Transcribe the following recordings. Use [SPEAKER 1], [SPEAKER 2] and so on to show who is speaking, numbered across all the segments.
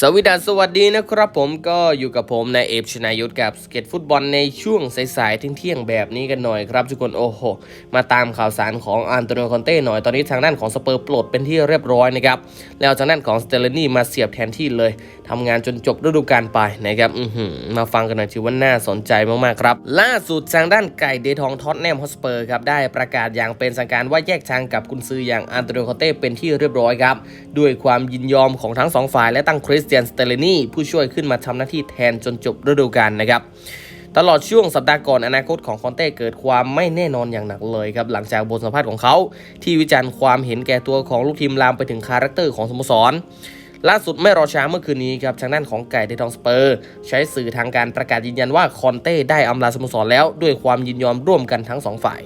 [SPEAKER 1] สวัสดีสวัสดีนะครับผมก็อยู่กับผมนายเอฟชนายุทธกับสเก็ตฟุตบอลในช่วงสายๆเที่ยงๆแบบนี้กันหน่อยครับทุกคนโอ้โหมาตามข่าวสารของอันโตนิโอคอนเต้หน่อยตอนนี้ทางด้านของสเปอร์ปลดเป็นที่เรียบร้อยนะครับแล้วทางด้านของสเตลนี่มาเสียบแทนที่เลยทำงานจนจบฤดูกาลไปนะครับมาฟังกันหน่อยถือว่าน่าสนใจมากๆครับ ล่าสุดทางด้านไก่เดทองท็อตแนมฮอสเปอร์ครับได้ประกาศอย่างเป็นทางการว่าแยกทางกับกุนซืออย่างอันโตนิโอคอนเต้เป็นที่เรียบร้อยครับด้วยความยินยอมของทั้งสองฝ่ายและตั้งคริสเตียนสเตเลนีผู้ช่วยขึ้นมาทำหน้าที่แทนจนจบฤดูกาลนะครับตลอดช่วงสัปดาห์ก่อนอนาคตของคอนเต้เกิดความไม่แน่นอนอย่างหนักเลยครับ หลังจากบทสัมภาษณ์ของเขา ที่วิจารณ์ความเห็นแก่ตัวของลูกทีมลามไปถึงคาแรคเตอร์ของสโมสร ล่าสุดไม่รอช้าเมื่อคืนนี้ครับทางด้านของไก่เดทองสเปอร์ ใช้สื่อทางการประกาศยืนยันว่าคอนเต้ได้อำลาสโมสรแล้วด้วยความยินยอมร่วมกันทั้งสองฝ่าย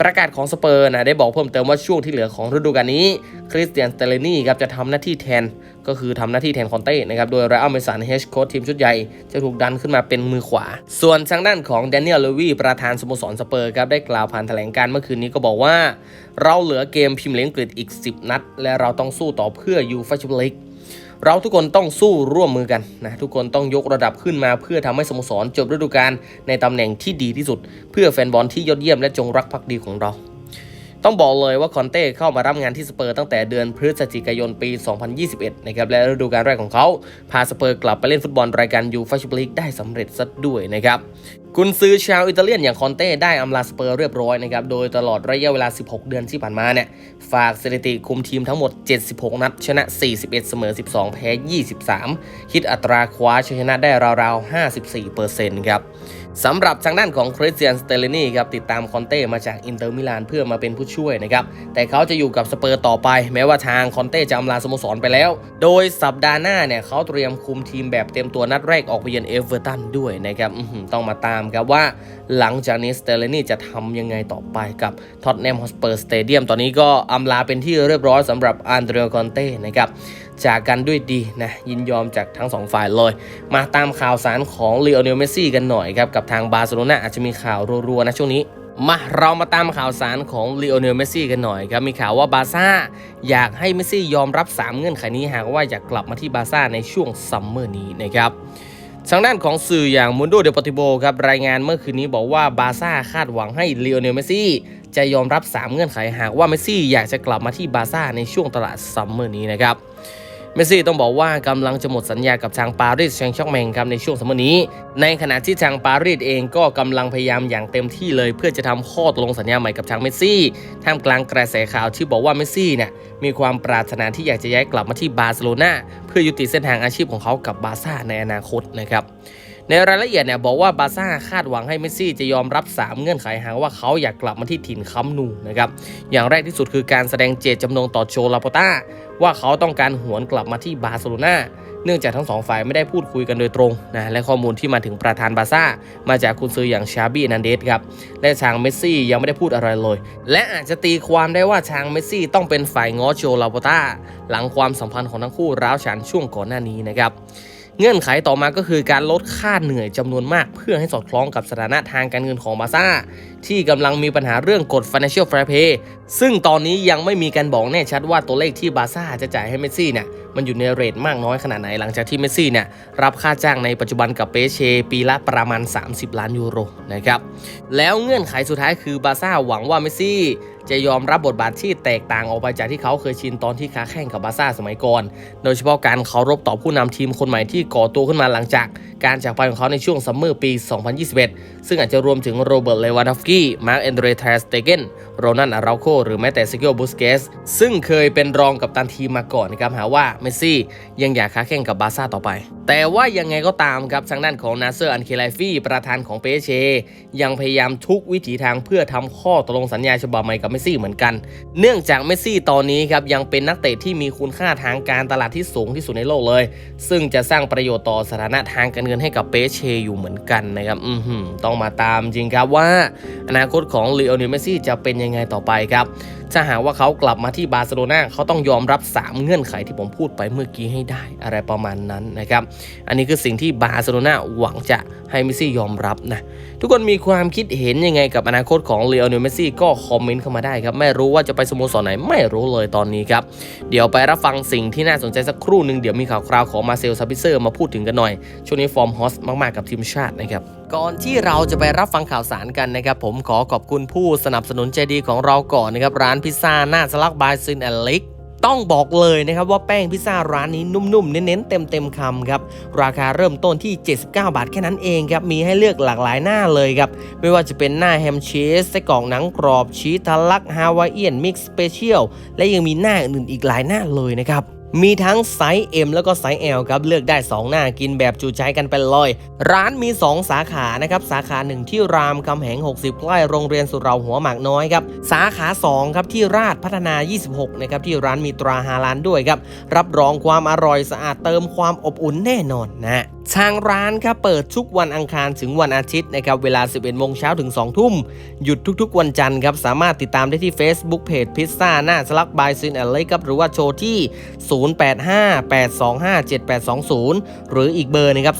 [SPEAKER 1] ประกาศของสเปอร์นะได้บอกเพิ่มเติมว่าช่วงที่เหลือของฤดูกาลนี้คริสเตียนสเตเลนี่ครับจะทำหน้าที่แทนก็คือทำหน้าที่แทนคอนเต้นะครับโดยไรอัลเมสันเฮชโค้ชทีมชุดใหญ่จะถูกดันขึ้นมาเป็นมือขวา ส่วนทางด้านของแดเนียลเลวีประธานสโมสรสเปอร์ครับได้กล่าวผ่านแถลงการเมื่อคืนนี้ก็บอกว่า เราเหลือเกมพิมพ์เลงกฤษอีก 10 นัด และเราต้องสู้ต่อเพื่อยูฟ่าแชมเปี้ยนลีก เราทุกคนต้องสู้ร่วมมือกันนะทุกคนต้องยกระดับขึ้นมา เพื่อทำให้สโมสรจบฤดูกาลในตำแหน่งที่ดีที่สุด เพื่อแฟนบอลที่ยอดเยี่ยมและจงรักภักดีของเรา ต้องบอกเลยว่าคอนเต้เข้ามารับงานที่สเปอร์ตั้งแต่เดือนพฤศจิกายนปี 2021 นะครับ และฤดูกาลแรกของเขา พาสเปอร์กลับไปเล่นฟุตบอลรายการยูฟ่าแชมเปี้ยนลีกได้สำเร็จซะด้วยนะครับกุนซือชาวอิตาเลียนอย่างคอนเต้ได้อำลาสเปอร์เรียบร้อยนะครับ โดยตลอดระยะเวลา 16 เดือนที่ผ่านมาเนี่ย ฝากสถิติคุมทีมทั้งหมด 76 นัด ชนะ 41 เสมอ 12 แพ้ 23 คิดอัตราคว้าชัยชนะได้ราวๆ 54%ครับสำหรับทางด้านของคริสเตียนสเตเลนี่ครับติดตามคอนเต้มาจากอินเตอร์มิลานเพื่อมาเป็นผู้ช่วยนะครับ แต่เขาจะอยู่กับสเปอร์ต่อไป แม้ว่าทางคอนเต้จะอำลาสโมสรไปแล้ว โดยสัปดาห์หน้าเนี่ยเขาเตรียมคุมทีมแบบเต็มตัวนัดแรกออกไปเยือนเอเวอร์ตันด้วยนะครับต้องมาตามครับว่า หลังจากนี้สเตเลนี่จะทำยังไงต่อไปกับท็อตแนมฮอสเปอร์สเตเดียมตอนนี้ก็อำลาเป็นที่เรียบร้อยสำหรับอันเดรโอคอนเต้นะครับจากกันด้วยดีนะยินยอมจากทั้งสองฝ่ายเลย มาตามข่าวสารของเลโอเนลเมสซี่กันหน่อยครับ กับทางบาร์เซโลนาอาจจะมีข่าวรัวๆนะช่วงนี้มาเรามาตามข่าวสารของเลโอเนลเมสซี่กันหน่อยครับ มีข่าวว่าบาร์ซ่าอยากให้เมสซี่ยอมรับ 3 เงื่อนไขนี้หากว่าอยากกลับมาที่บาร์ซ่าในช่วงซัมเมอร์นี้นะครับทางด้านของสื่ออย่างมุนโดเดปติโบครับรายงานเมื่อคืนนี้บอกว่าบาร์ซ่าคาดหวังให้เลโอเนลเมสซี่จะยอมรับ 3 เงื่อนไขหากว่าเมสซี่อยากจะกลับมาที่บาร์ซ่าในช่วงตลาดซัมเมอร์นี้นะครับ เมสซี่ต้องบอกว่ากำลังจะหมดสัญญากับทางปารีสแซงต์แชร์กแมงครับในช่วงสมัยนี้ ในขณะที่ทางปารีสเองก็กำลังพยายามอย่างเต็มที่เลย เพื่อจะทำข้อตกลงสัญญาใหม่กับทางเมสซี่ท่ามกลางกระแสข่าวที่บอกว่าเมสซี่เนี่ยมีความปรารถนาที่อยากจะย้ายกลับมาที่บาร์เซโลนาเพื่อยุติเส้นทางอาชีพของเขากับบาร์ซ่าในอนาคตนะครับ ในรายละเอียดเนี่ยบอกว่าบาซ่าคาดหวังให้เมสซี่จะยอมรับ 3 เงื่อนไขหากว่าเขาอยากกลับมาที่ถิ่นคัมนูนะครับอย่างแรกที่สุดคือการแสดงเจตจำนงต่อโจลาโปต้าว่าเขาต้องการหวนกลับมาที่บาร์เซโลนาเนื่องจากทั้งสองฝ่ายไม่ได้พูดคุยกันโดยตรงนะและข้อมูลที่มาถึงประธานบาซ่า มาจากคุณซื้ออย่างชาบี้นันเดสครับและทางเมสซี่ยังไม่ได้พูดอะไรเลย และอาจจะตีความได้ว่าทางเมสซี่ต้องเป็นฝ่ายง้อโจลาโปต้าหลังความสัมพันธ์ของทั้งคู่ร้าวฉานช่วงก่อนหน้านี้นะครับ เงื่อนไขต่อมาก็คือการลดค่าเหนื่อยจำนวนมาก เพื่อให้สอดคล้องกับสถานะทางการเงินของบาร์ซ่า ที่กำลังมีปัญหาเรื่องกฎ Financial Fair Play ซึ่งตอนนี้ยังไม่มีการบอกแน่ชัดว่าตัวเลขที่บาร์ซ่าจะจ่ายให้เมสซี่เนี่ยมันอยู่ในเรทมากน้อยขนาดไหนหลังจากที่เมสซี่เนี่ยรับค่าจ้างในปัจจุบันกับเปเช ปีละประมาณ 30 ล้านยูโรนะครับแล้วเงื่อนไขสุดท้ายคือบาร์ซ่าหวังว่าเมสซี่ จะยอมรับบทบาทที่แตกต่างออกไปจากที่เขาเคยชินตอนที่ค้าแข่งกับบาร์ซ่าสมัยก่อน โดยเฉพาะการเคารพต่อผู้นำทีมคนใหม่ที่ก่อตัวขึ้นมาหลังจาก การจากไปของเขาในช่วงซัมเมอร์ปี 2021 ซึ่งอาจจะรวมถึงโรเบิร์ต เลวานดอฟสกี้ มาร์คแอนเดรเทสเตเกน โรนันอาราโค หรือแม้แต่ซิเกิลบุสเกส ซึ่งเคยเป็นรองกับตันทีมมาก่อนนะครับหาว่าเมสซี่ยังอยากค้าแข่งกับบาร์ซ่าต่อไป แต่ว่ายังไงก็ตามครับทางด้านของนาเซอร์อันเคไลฟี่ประธานของเปเชยังพยายามทุกวิถีทางเพื่อทำข้อตกลงสัญญาฉบับใหม่กับเมสซี่เหมือนกัน เนื่องจากเมสซี่ตอนนี้ครับยังเป็นนักเตะที่มีคุณค่าทางการตลาดที่สูงที่สุดในโลกเลย ซึ่งจะสร้างประโยชน์ต่อสถานะทางการเงินให้กับเปเชอยู่เหมือนกันนะครับอือหือต้องมาตามจริงครับว่า อนาคตของลีโอเนลเมสซี่จะเป็นยังไงต่อไปครับ ถ้าหากว่าเขากลับมาที่บาร์เซโลนาเขาต้องยอมรับ 3 เงื่อนไขที่ผมพูดไปเมื่อกี้ให้ได้อะไรประมาณนั้นนะครับ อันนี้คือสิ่งที่บาร์เซโลนาหวังจะให้เมสซี่ยอมรับนะ ทุกคนมีความคิดเห็นยังไงกับอนาคตของเลโอเนลเมสซี่ก็คอมเมนต์เข้ามาได้ครับ ไม่รู้ว่าจะไปสโมสรไหนไม่รู้เลยตอนนี้ครับ เดี๋ยวไปรับฟังสิ่งที่น่าสนใจสักครู่หนึ่งเดี๋ยวมีข่าวคราวของมาเซลซาบิเซอร์มาพูดถึงกันหน่อย ช่วงนี้ฟอร์มฮอสมากๆกับทีมชาตินะครับก่อนที่เราจะไปรับฟังข่าวสารกันนะครับผมขอขอบคุณผู้สนับสนุนใจดีของเราก่อนนะครับร้านพิซซ่าหน้าสลักบายซินแอนลิกต้องบอกเลยนะครับว่าแป้งพิซซ่าร้านนี้นุ่มๆ เน้นๆ เต็มๆคำครับ ราคาเริ่มต้นที่ 79 บาทแค่นั้นเองครับ มีให้เลือกหลากหลายหน้าเลยครับ ไม่ว่าจะเป็นหน้าแฮมชีสไส้กรอกหนังกรอบชีสทะลักฮาวายเอียนมิกซ์สเปเชียลและยังมีหน้าอื่นๆอีกหลายหน้าเลยนะครับ มีทั้งไซส์ M แล้วก็ไซส์ L ครับ เลือกได้ 2 หน้ากินแบบจุใจกันไปเลย ร้านมี 2 สาขานะครับ สาขา 1 ที่รามคำแหง 60 ใกล้โรงเรียนสุเหราหัวหมากน้อยครับ สาขา 2 ครับ ที่ราชพัฒนา 26 นะครับ ที่ร้านมีตราฮาลานด้วยครับ รับรองความอร่อยสะอาดเติมความอบอุ่นแน่นอนนะทางร้านครับเปิดทุกวันอังคารถึงวันอาทิตย์นะครับเวลา 11โมงเช้าถึง 2 ทุ่ม หยุดทุกๆ วันจันทร์ครับ สามารถติดตามได้ที่ Facebook Page พิซซ่าหน้าสลักบายซินแอนเลครับ หรือว่าโชว์ที่ 0858257820 หรืออีกเบอร์นะครับ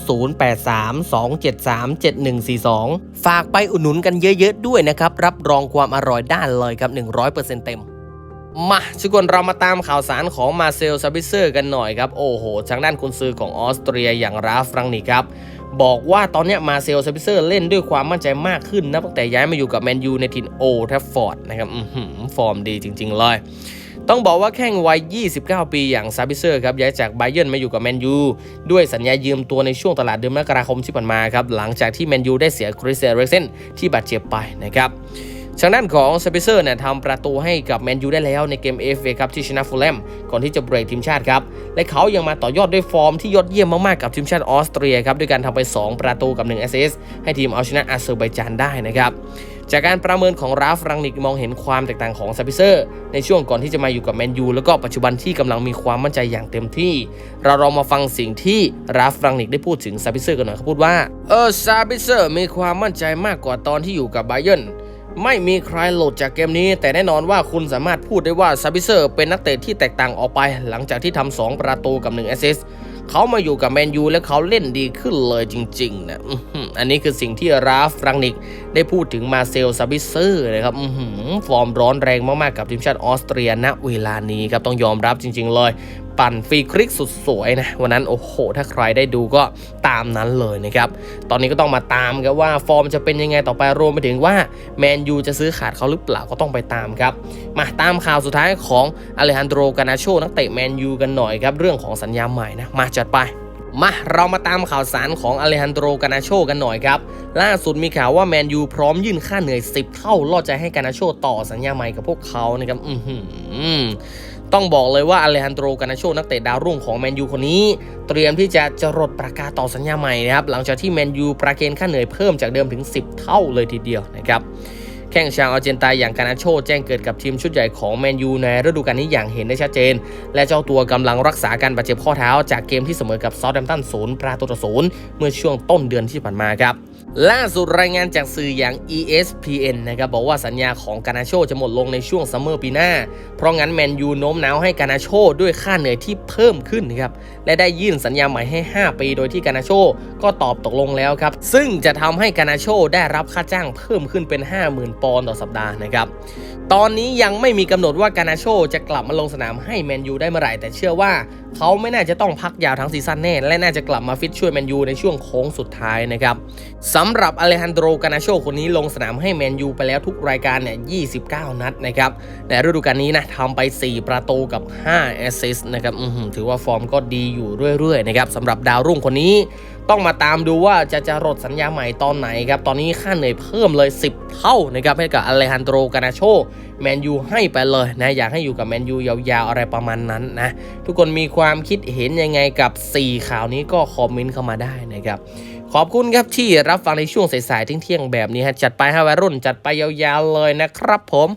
[SPEAKER 1] 0832737142 ฝากไปอุดหนุนกันเยอะๆด้วยนะครับ รับรองความอร่อยได้เลยครับ 100%เต็ม มาทุกคนเรามาตามข่าวสารของมาเซลซาบิเซอร์กันหน่อยครับ โอ้โหทางด้านคุณซื้อของออสเตรียอย่างราฟรังนิกครับบอกว่าตอนนี้มาเซลซาบิเซอร์เล่นด้วยความมั่นใจมากขึ้นนะตั้งแต่ย้ายมาอยู่กับแมนยูในทินโอแทฟฟอร์ดนะครับฟอร์มดีจริง ๆ เลย ต้องบอกว่าแข้งวัย 29 ปีอย่างซาบิเซอร์ครับย้ายจากไบเยนมาอยู่กับแมนยูด้วยสัญญายืมตัวในช่วงตลาดเดือนมกราคมที่ผ่านมาครับหลังจากที่แมนยูได้เสียคริสเซเรเซนที่บาดเจ็บไปนะครับ ทางด้านของซาเปเซอร์เนี่ยทำประตูให้กับแมนยูได้แล้วในเกม FA ครับที่ชนะฟูลแลมก่อนที่จะเบรกทีมชาติครับและเขายังมาต่อยอดด้วยฟอร์มที่ยอดเยี่ยมมากๆกับทีมชาติออสเตรียครับด้วยการทำไป 2 ประตูกับ1แอสซิสต์ให้ทีมเอาชนะอาเซอร์ไบจานได้นะครับจากการประเมินของราฟรังนิกมองเห็นความแตกต่างของซาเปเซอร์ ในช่วงก่อนที่จะมาอยู่กับแมนยูแล้วก็ปัจจุบันที่กำลังมีความมั่นใจอย่างเต็มที่ เราลองมาฟังสิ่งที่ราฟรังนิกได้พูดถึงซาเปเซอร์กันหน่อยเขาพูดว่าเออซาเปเซอร์มีความมั่นใจมากกว่าตอนที่อยู่กับไบเยร์น ไม่มีใครโหลดจากเกมนี้ แต่แน่นอนว่าคุณสามารถพูดได้ว่าซาบิเซอร์เป็นนักเตะที่แตกต่างออกไป หลังจากที่ทำ2ประตูกับ1แอสซิสต์เขามาอยู่กับแมนยูและเขาเล่นดีขึ้นเลยจริงๆนะอันนี้คือสิ่งที่ราฟรังนิกได้พูดถึงมาเซลซาบิเซอร์นะครับอื้อหือฟอร์มร้อนแรงมากๆกับทีมชาติออสเตรียณเวลานี้ครับต้องยอมรับจริง ๆ เลยปั่นฟรีคลิกสุดสวยนะวันนั้นโอ้โห ถ้าใครได้ดูก็ตามนั้นเลยนะครับ ตอนนี้ก็ต้องมาตามกันว่าฟอร์มจะเป็นยังไงต่อไปรวมไปถึงว่าแมนยูจะซื้อขาดเขาหรือเปล่าก็ต้องไปตามครับ มาตามข่าวสุดท้ายของอเลฮันโดรกานาโชนักเตะแมนยูกันหน่อยครับเรื่องของสัญญาใหม่นะมาจัดไปมาเรามาตามข่าวสารของอเลฮันโดรกานาโชกันหน่อยครับ ล่าสุดมีข่าวว่าแมนยูพร้อมยื่นค่าเหนื่อย 10 เท่าล่อใจให้กานาโชต่อสัญญาใหม่กับพวกเขานะครับ อือหือ ต้องบอกเลยว่าอเลฮันโดรกานาโชนักเตะดาวรุ่งของแมนยูคนนี้ เตรียมที่จะจรดประกาศต่อสัญญาใหม่นะครับหลังจากที่แมนยูประเคนค่าเหนื่อยเพิ่มจากเดิมถึง 10 เท่าเลยทีเดียวนะครับแข่งชาวอาร์เจนตายอย่างกานาโชแจ้งเกิดกับทีมชุดใหญ่ของแมนยูในฤดูกาลนี้อย่างเห็นได้ชัดเจน และเจ้าตัวกำลังรักษาการบาดเจ็บข้อเท้า จากเกมที่เสมอกับซาท์แฮมป์ตันศูนย์ประตูต่อศูนย์เมื่อช่วงต้นเดือนที่ผ่านมาครับ ล่าสุดรายงานจากสื่ออย่าง ESPN นะครับบอกว่าสัญญาของกานาโชจะหมดลงในช่วงซัมเมอร์ปีหน้า เพราะงั้นแมนยูโน้มน้าวให้กานาโชด้วยค่าเหนื่อยที่เพิ่มขึ้นนะครับและได้ยื่นสัญญาใหม่ให้ 5 ปี โดยที่กานาโช ก็ตอบตกลงแล้วครับ ซึ่งจะทำให้กานาโชได้รับค่าจ้างเพิ่มขึ้นเป็น 50,000 ปอนด์ต่อสัปดาห์นะครับ ตอนนี้ยังไม่มีกำหนดว่ากานาโชจะกลับมาลงสนามให้แมนยูได้เมื่อไหร่ แต่เชื่อว่าเขาไม่น่าจะต้องพักยาวทั้งซีซั่นแน่ และน่าจะกลับมาฟิตช่วยแมนยูในช่วงโค้งสุดท้ายนะครับสำหรับอเลฮันโดรกานาโชคนนี้ลงสนามให้แมนยูไปแล้วทุกรายการเนี่ย 29 นัดนะครับในฤดูกาลนี้นะทำไป 4 ประตูกับ 5 แอสซิสต์นะครับถือว่าฟอร์มก็ดีอยู่เรื่อยๆนะครับสำหรับดาวรุ่งคนนี้ต้องมาตามดูว่าจะจะรดสัญญาใหม่ตอนไหนครับ ตอนนี้ค่าเหนื่อยเพิ่มเลย 10 เท่านะครับให้กับอเลฮันโดรกานาโชแมนยูให้ไปเลยนะอยากให้อยู่กับแมนยูยาวๆอะไรประมาณนั้นนะ ทุกคนมีความคิดเห็นยังไงกับ 4 ข่าวนี้ก็คอมเมนต์เข้ามาได้นะครับขอบคุณครับที่รับฟังในช่วงสายๆเที่ยงๆแบบนี้ฮะจัดไปให้วัยรุ่นจัดไปยาวๆเลยนะครับผม